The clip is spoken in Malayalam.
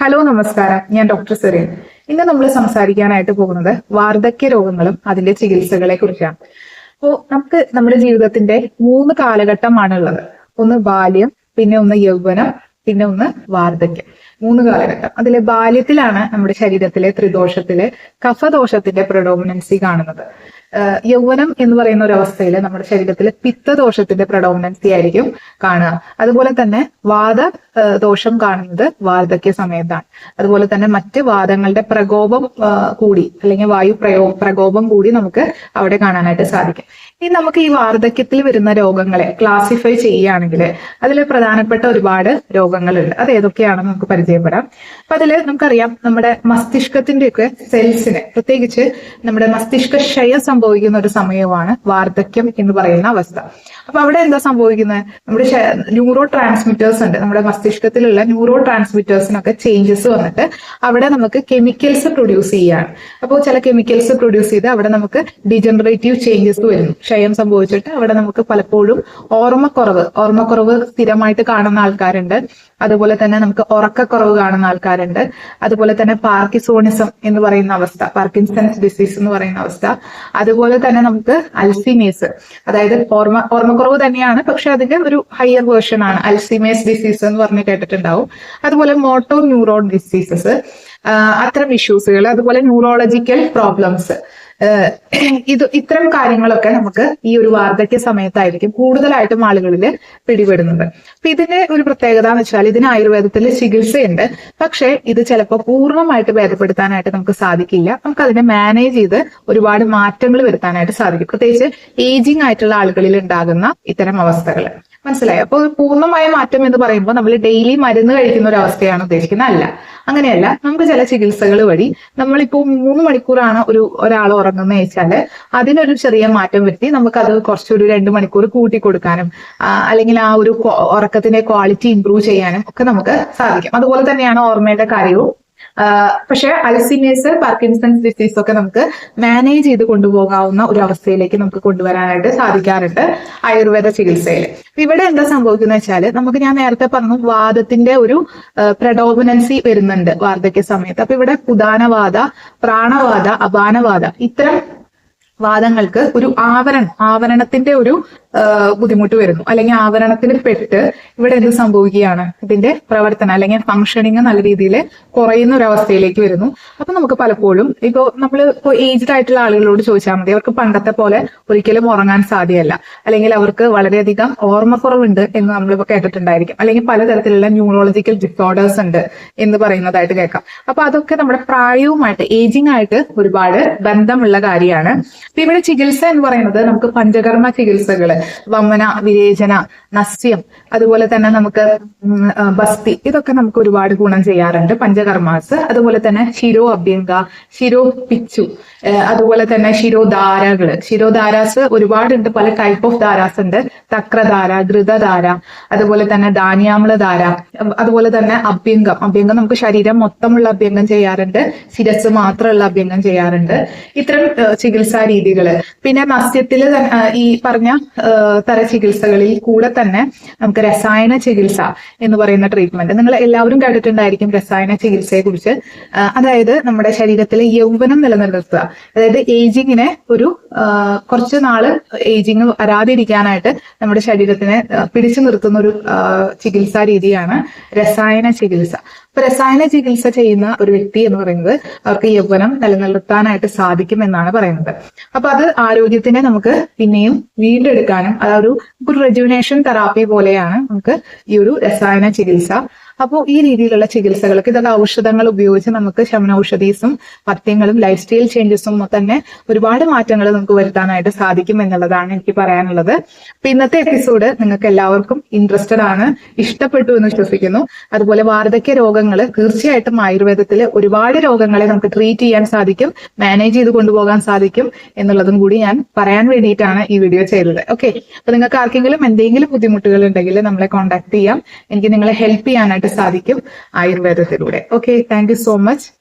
ഹലോ നമസ്കാരം. ഞാൻ ഡോക്ടർ സെറീൻ. ഇന്ന് നമ്മൾ സംസാരിക്കാനായിട്ട് പോകുന്നത് വാർദ്ധക്യ രോഗങ്ങളും അതിന്റെ ചികിത്സകളെ കുറിച്ചാണ്. അപ്പോൾ നമുക്ക് നമ്മുടെ ജീവിതത്തിന്റെ മൂന്ന് കാലഘട്ടമാണുള്ളത്. ഒന്ന് ബാല്യം പിന്നെ ഒന്ന് യൗവനം പിന്നെ ഒന്ന് വാർദ്ധക്യം. മൂന്ന് കാലഘട്ടം. അതിലെ ബാല്യത്തിലാണ് നമ്മുടെ ശരീരത്തിലെ ത്രിദോഷത്തിലെ കഫദോഷത്തിന്റെ പ്രഡോമിനൻസി കാണുന്നത്. യൗവനം എന്ന് പറയുന്ന ഒരു അവസ്ഥയിൽ നമ്മുടെ ശരീരത്തിൽ പിത്തദോഷത്തിന്റെ പ്രഡോമിനൻസി ആയിരിക്കും കാണുക. അതുപോലെ തന്നെ വാദ ദോഷം കാണുന്നത് വാർദ്ധക്യ സമയത്താണ്. അതുപോലെ തന്നെ മറ്റ് വാദങ്ങളുടെ പ്രകോപം കൂടി അല്ലെങ്കിൽ വായു പ്രയോ പ്രകോപം കൂടി നമുക്ക് അവിടെ കാണാനായിട്ട് സാധിക്കും. ഇനി നമുക്ക് ഈ വാർദ്ധക്യത്തിൽ വരുന്ന രോഗങ്ങളെ ക്ലാസിഫൈ ചെയ്യുകയാണെങ്കിൽ അതിൽ പ്രധാനപ്പെട്ട ഒരുപാട് രോഗങ്ങളുണ്ട്. അത് ഏതൊക്കെയാണെന്ന് നമുക്ക് പരിചയപ്പെടാം. അപ്പൊ അതിൽ നമുക്കറിയാം നമ്മുടെ മസ്തിഷ്കത്തിന്റെയൊക്കെ സെൽസിന് പ്രത്യേകിച്ച് നമ്മുടെ മസ്തിഷ്ക ക്ഷയം സംഭവിക്കുന്ന ഒരു സമയമാണ് വാർദ്ധക്യം എന്ന് പറയുന്ന അവസ്ഥ. അപ്പൊ അവിടെ എന്താ സംഭവിക്കുന്നത്? നമ്മുടെ ന്യൂറോ ട്രാൻസ്മിറ്റേഴ്സ് ഉണ്ട്. നമ്മുടെ മസ്തിഷ്കത്തിലുള്ള ന്യൂറോ ട്രാൻസ്മിറ്റേഴ്സിനൊക്കെ ചേഞ്ചസ് വന്നിട്ട് അവിടെ നമുക്ക് കെമിക്കൽസ് പ്രൊഡ്യൂസ് ചെയ്യാണ്. അപ്പോൾ ചില കെമിക്കൽസ് പ്രൊഡ്യൂസ് ചെയ്ത് അവിടെ നമുക്ക് ഡിജനറേറ്റീവ് ചേഞ്ചസ് വരുന്നു. ക്ഷയം സംഭവിച്ചിട്ട് അവിടെ നമുക്ക് പലപ്പോഴും ഓർമ്മക്കുറവ് ഓർമ്മക്കുറവ് സ്ഥിരമായിട്ട് കാണുന്ന ആൾക്കാരുണ്ട്. അതുപോലെ തന്നെ നമുക്ക് ഉറക്കക്കുറവ് കാണുന്ന ആൾക്കാരുണ്ട്. അതുപോലെ തന്നെ പാർക്കിസോണിസം എന്ന് പറയുന്ന അവസ്ഥ പാർക്കിൻസൺസ് ഡിസീസ് എന്ന് പറയുന്ന അവസ്ഥ. അതുപോലെ തന്നെ നമുക്ക് അൽസിമേസ് അതായത് ഓർമ്മ ഓർമ്മക്കുറവ് തന്നെയാണ് പക്ഷെ അതിന്റെ ഒരു ഹയർ വേർഷൻ ആണ്. അൽസിമേസ് ഡിസീസ് എന്ന് പറഞ്ഞ് കേട്ടിട്ടുണ്ടാവും. അതുപോലെ മോട്ടോ ന്യൂറോൺ ഡിസീസസ് അത്തരം ഇഷ്യൂസുകൾ അതുപോലെ ന്യൂറോളജിക്കൽ പ്രോബ്ലംസ് ഇത് ഇത്തരം കാര്യങ്ങളൊക്കെ നമുക്ക് ഈ ഒരു വാർദ്ധക്യ സമയത്തായിരിക്കും കൂടുതലായിട്ടും ആളുകളിൽ പിടിപെടുന്നത്. അപ്പൊ ഇതിന്റെ ഒരു പ്രത്യേകത എന്ന് വെച്ചാൽ ഇതിന് ആയുർവേദത്തിൽ ചികിത്സയുണ്ട്. പക്ഷേ ഇത് ചിലപ്പോൾ പൂർണമായിട്ട് ഭേദപ്പെടുത്താനായിട്ട് നമുക്ക് സാധിക്കില്ല. നമുക്ക് അതിനെ മാനേജ് ചെയ്ത് ഒരുപാട് മാറ്റങ്ങൾ വരുത്താനായിട്ട് സാധിക്കും. പ്രത്യേകിച്ച് ഏജിങ് ആയിട്ടുള്ള ആളുകളിൽ ഉണ്ടാകുന്ന ഇത്തരം അവസ്ഥകൾ. മനസ്സിലായി. അപ്പോൾ പൂർണമായ മാറ്റം എന്ന് പറയുമ്പോൾ നമ്മൾ ഡെയിലി മരുന്ന് കഴിക്കുന്ന ഒരു അവസ്ഥയാണ് ഉദ്ദേശിക്കുന്നത്. അല്ല. അങ്ങനെയല്ല. നമുക്ക് ചില ചികിത്സകൾ വഴി നമ്മളിപ്പോൾ മൂന്ന് മണിക്കൂറാണ് ഒരു ഒരാൾ ഉറങ്ങുന്നത് വെച്ചാൽ അതിനൊരു ചെറിയ മാറ്റം വരുത്തി നമുക്കത് കുറച്ചൊരു രണ്ട് മണിക്കൂർ കൂട്ടി കൊടുക്കാനും അല്ലെങ്കിൽ ആ ഒരു ഉറക്കത്തിന്റെ ക്വാളിറ്റി ഇംപ്രൂവ് ചെയ്യാനും ഒക്കെ നമുക്ക് സാധിക്കും. അതുപോലെ തന്നെയാണ് ഓർമ്മയുടെ കാര്യവും. പക്ഷെ അൽസിമേഴ്സ് പാർക്കിൻസൺസ് ഡിസീസ് ഒക്കെ നമുക്ക് മാനേജ് ചെയ്ത് കൊണ്ടുപോകാവുന്ന ഒരു അവസ്ഥയിലേക്ക് നമുക്ക് കൊണ്ടുവരാനായിട്ട് സാധിക്കാറുണ്ട് ആയുർവേദ ചികിത്സയിൽ. ഇവിടെ എന്താ സംഭവിക്കുന്നത് വെച്ചാൽ നമുക്ക് ഞാൻ നേരത്തെ പറഞ്ഞു വാദത്തിന്റെ ഒരു പ്രഡോമിനൻസി വരുന്നുണ്ട് വാർദ്ധക്യ സമയത്ത്. അപ്പൊ ഇവിടെ ഉദാനവാദ പ്രാണവാദ അപാനവാദ ഇത്തരം വാദങ്ങൾക്ക് ഒരു ആവരണം ആവരണത്തിന്റെ ഒരു ബുദ്ധിമുട്ട് വരുന്നു. അല്ലെങ്കിൽ ആവരണത്തിന് പെട്ട് ഇവിടെ എന്ത് സംഭവിക്കുകയാണ്? ഇതിന്റെ പ്രവർത്തനം അല്ലെങ്കിൽ ഫംഗ്ഷനിങ് നല്ല രീതിയിൽ കുറയുന്ന ഒരു അവസ്ഥയിലേക്ക് വരുന്നു. അപ്പൊ നമുക്ക് പലപ്പോഴും ഇപ്പോ നമ്മൾ ഇപ്പോൾ ഏജ്ഡ് ആയിട്ടുള്ള ആളുകളോട് ചോദിച്ചാൽ മതി. അവർക്ക് പണ്ടത്തെ പോലെ ഒരിക്കലും ഉറങ്ങാൻ സാധ്യമല്ല. അല്ലെങ്കിൽ അവർക്ക് വളരെയധികം ഓർമ്മക്കുറവുണ്ട് എന്ന് നമ്മളിപ്പോൾ കേട്ടിട്ടുണ്ടായിരിക്കും. അല്ലെങ്കിൽ പലതരത്തിലുള്ള ന്യൂറോളജിക്കൽ ഡിസോർഡേഴ്സ് ഉണ്ട് എന്ന് പറയുന്നതായിട്ട് കേൾക്കാം. അപ്പൊ അതൊക്കെ നമ്മുടെ പ്രായവുമായിട്ട് ഏജിങ് ആയിട്ട് ഒരുപാട് ബന്ധമുള്ള കാര്യമാണ്. ഇവിടെ ചികിത്സ എന്ന് പറയുന്നത് നമുക്ക് പഞ്ചകർമ്മ ചികിത്സകൾ. വമന വിവേചന നസ്യം അതുപോലെ തന്നെ നമുക്ക് ബസ്തി ഇതൊക്കെ നമുക്ക് ഒരുപാട് ഗുണം ചെയ്യാറുണ്ട്. പഞ്ചകർമാസ് അതുപോലെ തന്നെ ശിരോ അഭ്യങ്ക ശിരോ പിച്ചു അതുപോലെ തന്നെ ശിരോധാരകൾ ശിരോധാരാസ് ഒരുപാടുണ്ട് പല ടൈപ്പ് ഓഫ് ധാരാസ് ഉണ്ട്. തക്രധാര ഘൃതധാര അതുപോലെ തന്നെ ധാന്യാമ്ലധാര ധാര അതുപോലെ തന്നെ അഭ്യംഗം. അഭ്യംഗം നമുക്ക് ശരീരം മൊത്തമുള്ള അഭ്യംഗം ചെയ്യാറുണ്ട്. ശിരസ് മാത്രമുള്ള അഭ്യംഗം ചെയ്യാറുണ്ട്. ഇത്തരം ചികിത്സാ രീതികൾ. പിന്നെ മസ്യത്തിൽ ഈ പറഞ്ഞ തര ചികിത്സകളിൽ കൂടെ തന്നെ നമുക്ക് രസായന ചികിത്സ എന്ന് പറയുന്ന ട്രീറ്റ്മെന്റ് നിങ്ങൾ എല്ലാവരും കേട്ടിട്ടുണ്ടായിരിക്കും രസായന ചികിത്സയെ കുറിച്ച് അതായത് നമ്മുടെ ശരീരത്തിലെ യൗവനം നിലനിർത്തുക. അതായത് ഏജിങ്ങിനെ ഒരു കുറച്ച് നാൾ ഏജിങ് വരാതിരിക്കാനായിട്ട് നമ്മുടെ ശരീരത്തിനെ പിടിച്ചു നിർത്തുന്ന ഒരു ചികിത്സാ രീതിയാണ് രസായന ചികിത്സ. രസായന ചികിത്സ ചെയ്യുന്ന ഒരു വ്യക്തി എന്ന് പറയുന്നത് അവർക്ക് യൗവനം നിലനിർത്താനായിട്ട് സാധിക്കും എന്നാണ് പറയുന്നത്. അപ്പൊ അത് ആരോഗ്യത്തിനെ നമുക്ക് പിന്നെയും വീണ്ടെടുക്കാനും അതൊരു ഒരു റെജുവിനേഷൻ തെറാപ്പി പോലെയാണ് നമുക്ക് ഈ ഒരു രസായന ചികിത്സ അപ്പോൾ ഈ രീതിയിലുള്ള ചികിത്സകൾക്ക് ഇതൊക്കെ ഔഷധങ്ങൾ ഉപയോഗിച്ച് നമുക്ക് ശമനൌഷധീസും പഥ്യങ്ങളും ലൈഫ് സ്റ്റൈൽ ചേഞ്ചസും തന്നെ ഒരുപാട് മാറ്റങ്ങൾ നമുക്ക് വരുത്താനായിട്ട് സാധിക്കും എന്നുള്ളതാണ് എനിക്ക് പറയാനുള്ളത്. അപ്പൊ ഇന്നത്തെ എപ്പിസോഡ് നിങ്ങൾക്ക് എല്ലാവർക്കും ഇൻട്രസ്റ്റഡ് ആണ് ഇഷ്ടപ്പെട്ടു എന്ന് വിശ്വസിക്കുന്നു. അതുപോലെ വാർദ്ധക്യ രോഗങ്ങൾ തീർച്ചയായിട്ടും ആയുർവേദത്തിൽ ഒരുപാട് രോഗങ്ങളെ നമുക്ക് ട്രീറ്റ് ചെയ്യാൻ സാധിക്കും മാനേജ് ചെയ്ത് കൊണ്ടുപോകാൻ സാധിക്കും എന്നുള്ളതും കൂടി ഞാൻ പറയാൻ വേണ്ടിയിട്ടാണ് ഈ വീഡിയോ ചെയ്തത്. ഓക്കെ അപ്പൊ നിങ്ങൾക്ക് ആർക്കെങ്കിലും എന്തെങ്കിലും ബുദ്ധിമുട്ടുകൾ ഉണ്ടെങ്കിൽ നമ്മളെ കോൺടാക്ട് ചെയ്യാം. എനിക്ക് നിങ്ങളെ ഹെൽപ്പ് ചെയ്യാനായിട്ട് സാധിക്കും ആയുർവേദത്തിലൂടെ. Okay thank so much